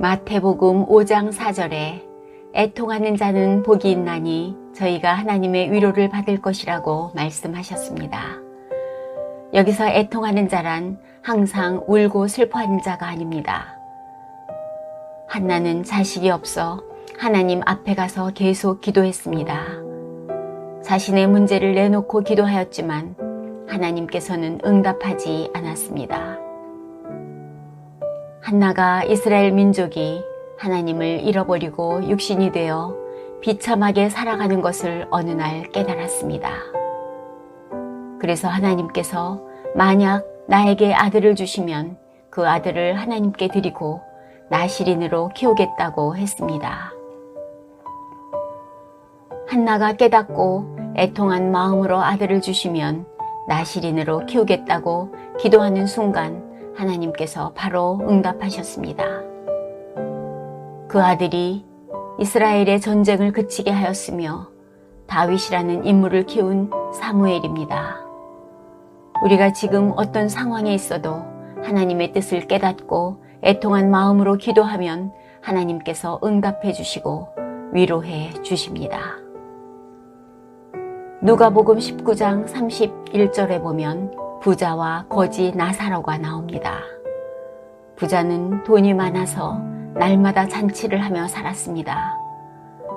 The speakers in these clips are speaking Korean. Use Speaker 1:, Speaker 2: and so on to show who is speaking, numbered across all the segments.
Speaker 1: 마태복음 5장 4절에 애통하는 자는 복이 있나니 저희가 하나님의 위로를 받을 것이라고 말씀하셨습니다. 여기서 애통하는 자란 항상 울고 슬퍼하는 자가 아닙니다. 한나는 자식이 없어 하나님 앞에 가서 계속 기도했습니다. 자신의 문제를 내놓고 기도하였지만 하나님께서는 응답하지 않았습니다. 한나가 이스라엘 민족이 하나님을 잃어버리고 육신이 되어 비참하게 살아가는 것을 어느 날 깨달았습니다. 그래서 하나님께서 만약 나에게 아들을 주시면 그 아들을 하나님께 드리고 나시린으로 키우겠다고 했습니다. 한나가 깨닫고 애통한 마음으로 아들을 주시면 나시린으로 키우겠다고 기도하는 순간 하나님께서 바로 응답하셨습니다. 그 아들이 이스라엘의 전쟁을 그치게 하였으며 다윗이라는 인물을 키운 사무엘입니다. 우리가 지금 어떤 상황에 있어도 하나님의 뜻을 깨닫고 애통한 마음으로 기도하면 하나님께서 응답해 주시고 위로해 주십니다. 누가복음 19장 31절에 보면 부자와 거지 나사로가 나옵니다. 부자는 돈이 많아서 날마다 잔치를 하며 살았습니다.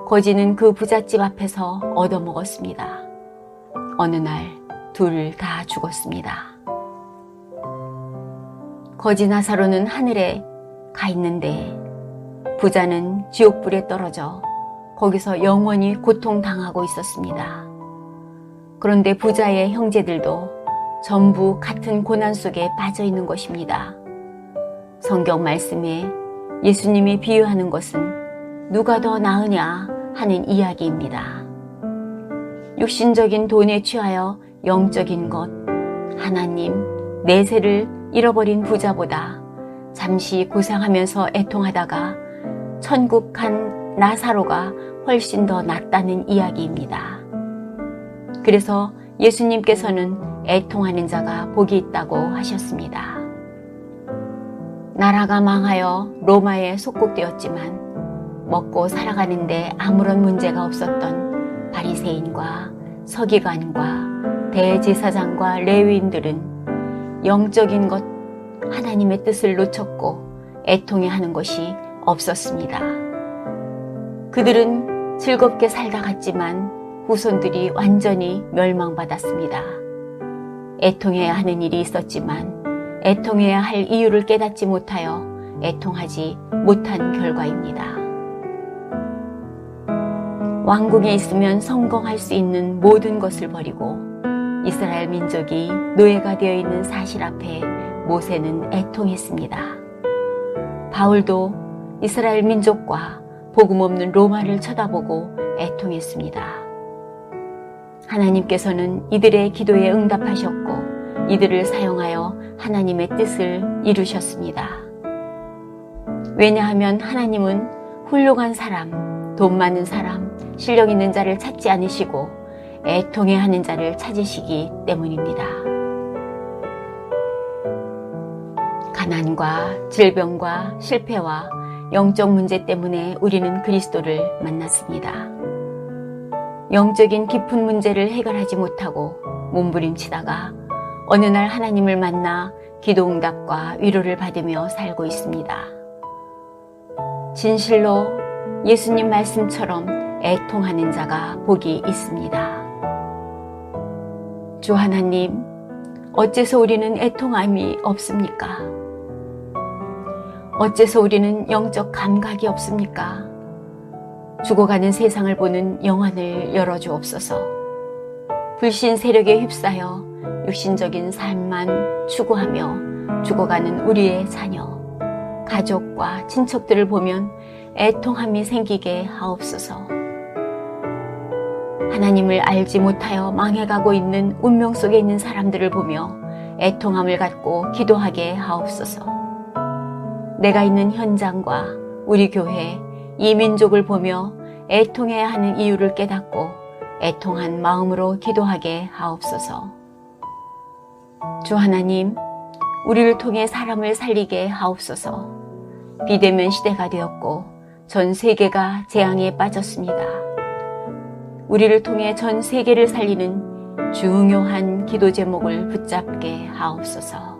Speaker 1: 거지는 그 부잣집 앞에서 얻어먹었습니다. 어느 날 둘 다 죽었습니다. 거지 나사로는 하늘에 가 있는데 부자는 지옥불에 떨어져 거기서 영원히 고통당하고 있었습니다. 그런데 부자의 형제들도 전부 같은 고난 속에 빠져 있는 것입니다. 성경 말씀에 예수님이 비유하는 것은 누가 더 나으냐 하는 이야기입니다. 육신적인 돈에 취하여 영적인 것, 하나님, 내세를 잃어버린 부자보다 잠시 고생하면서 애통하다가 천국 간 나사로가 훨씬 더 낫다는 이야기입니다. 그래서 예수님께서는 애통하는 자가 복이 있다고 하셨습니다. 나라가 망하여 로마에 속국되었지만 먹고 살아가는데 아무런 문제가 없었던 바리새인과 서기관과 대제사장과 레위인들은 영적인 것 하나님의 뜻을 놓쳤고 애통해 하는 것이 없었습니다. 그들은 즐겁게 살다 갔지만 후손들이 완전히 멸망받았습니다. 애통해야 하는 일이 있었지만 애통해야 할 이유를 깨닫지 못하여 애통하지 못한 결과입니다. 왕국에 있으면 성공할 수 있는 모든 것을 버리고 이스라엘 민족이 노예가 되어 있는 사실 앞에 모세는 애통했습니다. 바울도 이스라엘 민족과 복음 없는 로마를 쳐다보고 애통했습니다. 하나님께서는 이들의 기도에 응답하셨고 이들을 사용하여 하나님의 뜻을 이루셨습니다. 왜냐하면 하나님은 훌륭한 사람, 돈 많은 사람, 실력 있는 자를 찾지 않으시고 애통해 하는 자를 찾으시기 때문입니다. 가난과 질병과 실패와 영적 문제 때문에 우리는 그리스도를 만났습니다. 영적인 깊은 문제를 해결하지 못하고 몸부림치다가 어느 날 하나님을 만나 기도 응답과 위로를 받으며 살고 있습니다. 진실로 예수님 말씀처럼 애통하는 자가 복이 있습니다. 주 하나님, 어째서 우리는 애통함이 없습니까? 어째서 우리는 영적 감각이 없습니까? 죽어가는 세상을 보는 영안을 열어주옵소서. 불신 세력에 휩싸여 육신적인 삶만 추구하며 죽어가는 우리의 자녀, 가족과 친척들을 보면 애통함이 생기게 하옵소서. 하나님을 알지 못하여 망해가고 있는 운명 속에 있는 사람들을 보며 애통함을 갖고 기도하게 하옵소서. 내가 있는 현장과 우리 교회, 이 민족을 보며 애통해야 하는 이유를 깨닫고 애통한 마음으로 기도하게 하옵소서. 주 하나님, 우리를 통해 사람을 살리게 하옵소서. 비대면 시대가 되었고 전 세계가 재앙에 빠졌습니다. 우리를 통해 전 세계를 살리는 중요한 기도 제목을 붙잡게 하옵소서.